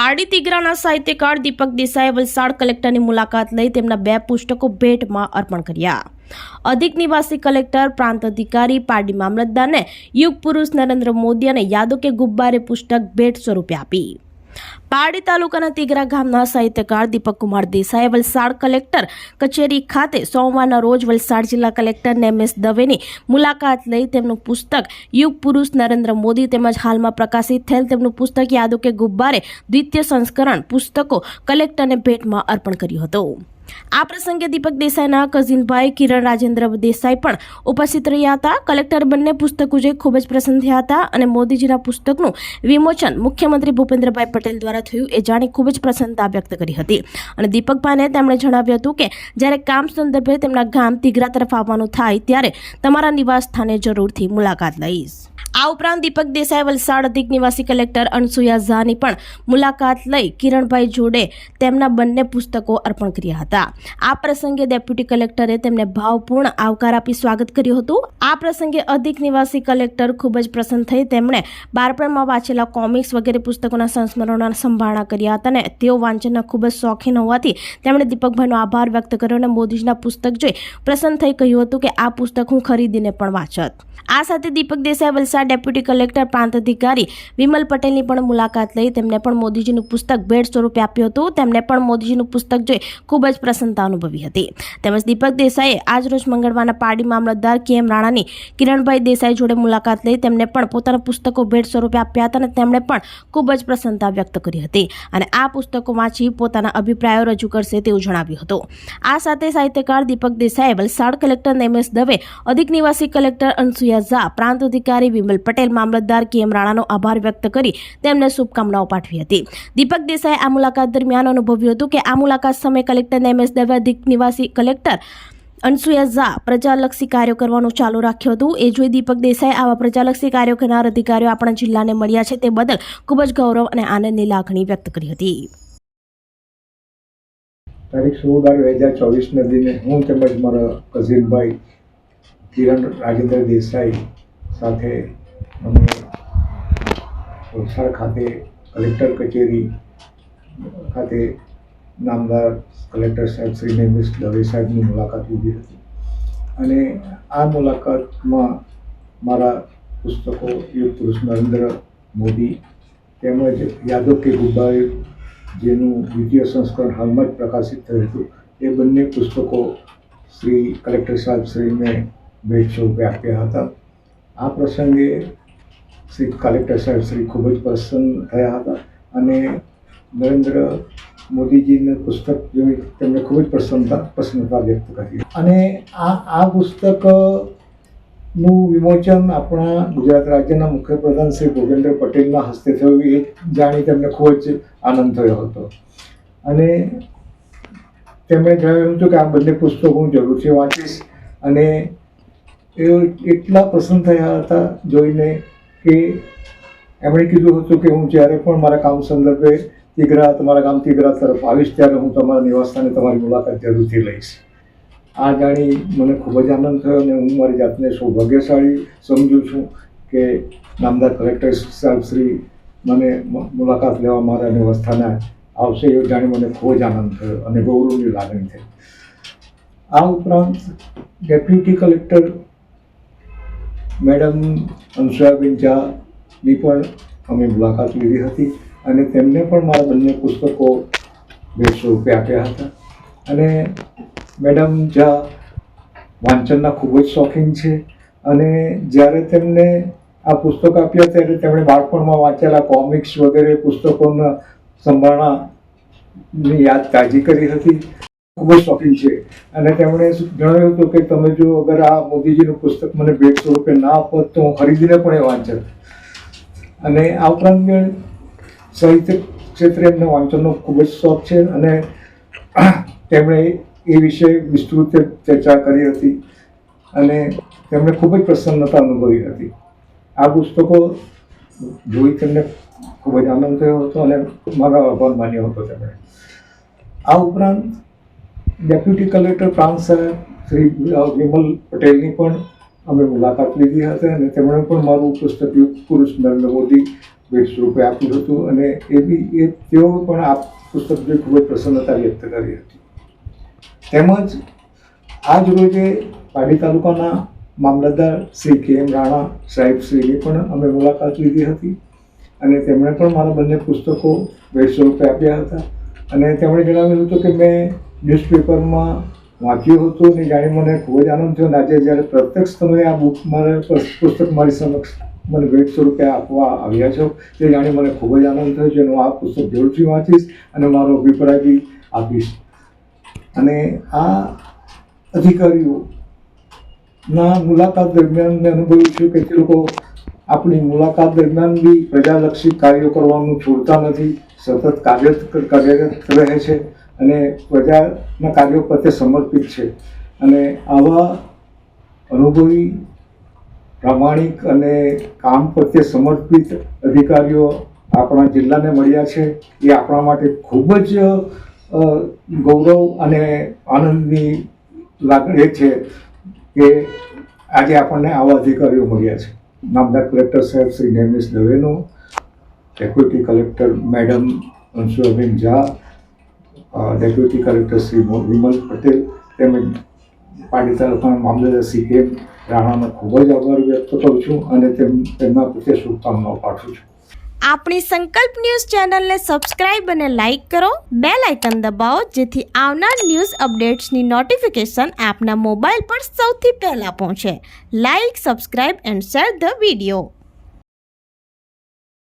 પારડી તિગરાના સાહિત્યકાર દીપક દેસાઈએ વલસાડ કલેક્ટરની મુલાકાત લઈ તેમના બે પુસ્તકો ભેટમાં અર્પણ કર્યા. અધિક નિવાસી કલેક્ટર, પ્રાંત અધિકારી, પારડી મામલતદારને યુગ પુરુષ નરેન્દ્ર મોદી અને યાદો કે ગુબ્બારે પુસ્તક ભેટ સ્વરૂપે આપી. પારડી તાલુકાના તિગરા ગામના સાહિત્યકાર દીપક કુમાર દેસાઈએ વલસાડ કલેક્ટર કચેરી ખાતે સોમવારના રોજ વલસાડ જિલ્લા કલેક્ટર નેમેશ દવેની મુલાકાત લઈ તેમનું પુસ્તક યુગ પુરુષ નરેન્દ્ર મોદી તેમજ હાલમાં પ્રકાશિત થયેલ તેમનું પુસ્તક યાદો કે ગુબ્બારે દ્વિતીય સંસ્કરણ પુસ્તકો કલેક્ટરને ભેટમાં અર્પણ કર્યું હતું. આ પ્રસંગે દીપક દેસાઈના કઝિનભાઈ કિરણ રાજેન્દ્ર દેસાઈ પણ ઉપસ્થિત રહ્યા હતા. કલેક્ટર બંને પુસ્તકો જે ખૂબ જ પ્રસન્ન થયા હતા અને મોદીજીના પુસ્તકનું વિમોચન મુખ્યમંત્રી ભૂપેન્દ્રભાઈ પટેલ દ્વારા થયું એ જાણી ખૂબ જ પ્રસન્નતા વ્યક્ત કરી હતી. અને દીપકભાઈને તેમણે જણાવ્યું હતું કે, જ્યારે કામ સંદર્ભે તેમના ગામ તિગરા તરફ આવવાનું થાય ત્યારે તમારા નિવાસ સ્થાને જરૂરથી મુલાકાત લઈશ. આ ઉપરાંત દીપક દેસાઈ વલસાડ અધિક નિવાસી કલેક્ટર અનસુયા ઝાની પણ મુલાકાત લઈ કિરણભાઈ જોડે તેમના બંને પુસ્તકો અર્પણ કર્યા હતા. આ પ્રસંગે ડેપ્યુટી કલેક્ટરે તેમને ભાવપૂર્ણ આવકાર આપી સ્વાગત કર્યું હતું. આ પ્રસંગે અધિક નિવાસી કલેક્ટર ખૂબ જ પ્રસન્ન થઈ તેમણે બાળપણમાં વાંચેલા કોમિક્સ વગેરે પુસ્તકોના સંસ્મરણોના સંભાળણા કર્યા હતા અને તેઓ વાંચનના ખૂબ જ શોખીન હોવાથી તેમણે દીપકભાઈનો આભાર વ્યક્ત કર્યો અને મોદીજીના પુસ્તક જોઈ પ્રસન્ન થઈ કહ્યું હતું કે આ પુસ્તક હું ખરીદીને પણ વાંચત. આ સાથે દીપક દેસાઈ વલસાડ ડેપ્યુટી કલેક્ટર પ્રાંત અધિકારી વિમલ પટેલની પણ મુલાકાત લઈ તેમને પણ મોદીજીનું પુસ્તક ભેટ સ્વરૂપે આપ્યું હતું. તેમને પણ મોદીજીનું પુસ્તક જોઈ ખૂબ જ પ્રસન્નતા અનુભવી હતી. તેમજ દીપક દેસાઈએ આજરોજ મંગળવારના પાડી મામલતદાર કે એમ રાણાની કિરણભાઈ દેસાઈ જોડે મુલાકાત લઈ તેમને પણ પોતાના પુસ્તકો ભેટ સ્વરૂપે આપ્યા હતા અને તેમણે પણ ખૂબ જ પ્રસન્નતા વ્યક્ત કરી હતી અને આ પુસ્તકો વાંચી પોતાના અભિપ્રાયો રજૂ કરશે તેવું જણાવ્યું હતું. આ સાથે સાહિત્યકાર દીપક દેસાઈએ વલસાડ કલેક્ટર નેમેશ દવે, અધિક નિવાસી કલેક્ટર અનસુયા ઝા, પ્રાંત અધિકારી વિમલ પટેલ મામલતદાર કે એમ રાણાનો આભાર વ્યક્ત કરી તેમને શુભકામનાઓ પાઠવી હતી. દીપક દેસાઈએ આ મુલાકાત દરમિયાન અનુભવ્યું હતું કે આ મુલાકાત સમયે કલેક્ટર નેમેશ દવે અધિક નિવાસી કલેક્ટર અનસુયા ઝા પ્રજાલક્ષી કાર્યો કરવાનું ચાલુ રાખ્યું હતું. એ જોઈ દીપક દેસાઈ આવા પ્રજાલક્ષી કાર્યો કરનાર અધિકારીઓ આપણા જિલ્લાને મળ્યા છે તે બદલ ખૂબ જ ગૌરવ અને આનંદની લાગણી વ્યક્ત કરી હતી. તારીખ સોળ બાર બે હજાર ચોવીસના દિને હું તેમજ મારા કઝિનભાઈ કિરણ રાજેન્દ્ર દેસાઈ સાથે અમે વલસાડ ખાતે કલેક્ટર કચેરી ખાતે નામદાર કલેક્ટર સાહેબ શ્રી નેમિશ દવે સાહેબની મુલાકાત લીધી હતી. અને આ મુલાકાતમાં મારા પુસ્તકો યુગ પુરુષ નરેન્દ્ર મોદી તેમજ યાદવ કે ગુબ્બાએ જેનું દ્વિતીય સંસ્કરણ હાલમાં જ પ્રકાશિત થયું હતું, એ બંને પુસ્તકો શ્રી કલેક્ટર સાહેબ શ્રીને ભેટ સ્વરૂપે આપ્યા હતા. આ પ્રસંગે શ્રી કલેક્ટર સાહેબ શ્રી ખૂબ જ પ્રસન્ન થયા હતા અને નરેન્દ્ર મોદીજીને પુસ્તક જોઈ તેમણે ખૂબ જ પ્રસન્નતા પ્રસન્નતા વ્યક્ત કરી અને આ આ પુસ્તકનું વિમોચન આપણા ગુજરાત રાજ્યના મુખ્યપ્રધાન શ્રી ભૂપેન્દ્ર પટેલના હસ્તે થયું એ જાણી તેમને ખૂબ જ આનંદ થયો હતો. અને તેમણે જણાવ્યું હતું કે આ બંને પુસ્તકો હું જરૂરથી વાંચીશ અને એ એટલા પ્રસન્ન થયા હતા જોઈને કે એમણે કીધું હતું કે હું જ્યારે પણ મારા કામ સંદર્ભે તિગરા તમારા ગામ તિગરા તરફ આવીશ ત્યારે હું તમારા નિવાસસ્થાને તમારી મુલાકાત જરૂરથી લઈશ. આ જાણી મને ખૂબ જ આનંદ થયો અને હું મારી જાતને સૌભાગ્યશાળી સમજું છું કે નામદાર કલેક્ટર સાહેબ મને મુલાકાત લેવા મારા નિવાસસ્થાને આવશે એવું જાણી મને ખૂબ જ આનંદ થયો અને ગૌરવની લાગણી થઈ. આ ઉપરાંત ડેપ્યુટી કલેક્ટર મેડમ અનસુયાબેન ઝાની પણ અમે મુલાકાત લીધી હતી અને તેમને પણ મારા બંને પુસ્તકો બેસો સ્વરૂપે આપ્યા હતા. અને મેડમ ઝા વાંચનના ખૂબ જ શોખીન છે અને જ્યારે તેમને આ પુસ્તક આપ્યા ત્યારે તેમણે બાળપણમાં વાંચેલા કોમિક્સ વગેરે પુસ્તકોના સંભાળનાની યાદ તાજી કરી હતી. ખૂબ જ શોખીન છે. અને તેમણે જણાવ્યું હતું કે તમે જો અગર આ મોદીજીનું પુસ્તક મને ભેટ સ્વરૂપે ના આપો, તો હું ખરીદીને પણ એ વાંચત. અને આ ઉપરાંત સાહિત્ય ક્ષેત્રે એમને વાંચનનો ખૂબ જ શોખ છે અને તેમણે એ વિશે વિસ્તૃત ચર્ચા કરી હતી અને તેમણે ખૂબ જ પ્રસન્નતા અનુભવી હતી. આ પુસ્તકો જોઈ તેમને ખૂબ જ આનંદ થયો હતો અને મારો આભાર માન્યો હતો તેમણે. આ ઉપરાંત ડેપ્યુટી કલેક્ટર પ્રાંત સાહેબ શ્રી વિમલ પટેલની પણ અમે મુલાકાત લીધી હતી અને તેમણે પણ મારું પુસ્તક પુરુષ નરેન્દ્ર મોદી ભેટ સ્વરૂપે આપ્યું હતું અને એ બી, એ તેઓ પણ આ પુસ્તક જોઈ ખૂબ જ પ્રસન્નતા વ્યક્ત કરી હતી. તેમજ આજ રોજે પાડી તાલુકાના મામલતદાર શ્રી કે એમ રાણા સાહેબ શ્રીની પણ અમે મુલાકાત લીધી હતી અને તેમણે પણ મારા બંને પુસ્તકો ભેટ સ્વરૂપે આપ્યા હતા. અને તેમણે જણાવ્યું હતું કે મેં ન્યૂઝપેપરમાં વાંચ્યું હતું અને જાણી મને ખૂબ જ આનંદ થયો આજે જ્યારે પ્રત્યક્ષ તમે આ બુક મારે પુસ્તક મારી સમક્ષ મને ભેટ સ્વરૂપે આપવા આવ્યા છો, તે જાણી મને ખૂબ જ આનંદ થયો છે હું આ પુસ્તક જરૂરથી વાંચીશ અને મારો અભિપ્રાય બી આપીશ. અને આ અધિકારીઓ ના મુલાકાત દરમિયાન મેં અનુભવ્યું છું કે તે લોકો આપણી મુલાકાત દરમિયાન બી પ્રજાલક્ષી કાર્યો કરવાનું છોડતા નથી, સતત કાર્ય કાર્યરત રહે છે. અને પ્રજાના કાર્યો પ્રત્યે સમર્પિત છે. અને આવા અનુભવી, પ્રામાણિક અને કામ પ્રત્યે સમર્પિત અધિકારીઓ આપણા જિલ્લાને મળ્યા છે. એ આપણા માટે ખૂબ જ ગૌરવ અને આનંદની લાગણી છે કે આજે આપણને આવા અધિકારીઓ મળ્યા છે. નામદાર કલેક્ટર સાહેબ શ્રી નેમિશ દવેનો, deputy collector madam અંશુબેન Jha deputy collector Shri Vimal Patel તેમજ પાડી તાલુકાના મામલતદાર શ્રી કે રાણાનો ખૂબ જ આભાર વ્યક્ત કરું છું અને તેમ, તેમના પ્રત્યે શુભકામનાઓ પાઠવું છું. આપણી સંકલ્પ ન્યૂઝ ચેનલને સબસ્ક્રાઇબ અને લાઇક કરો. બે લાઇકન દબાવો, જેથી આવનાર ન્યૂઝ અપડેટ્સની નોટિફિકેશન આપના મોબાઈલ પર સૌથી પહેલાં પહોંચે. Like, subscribe and share the video.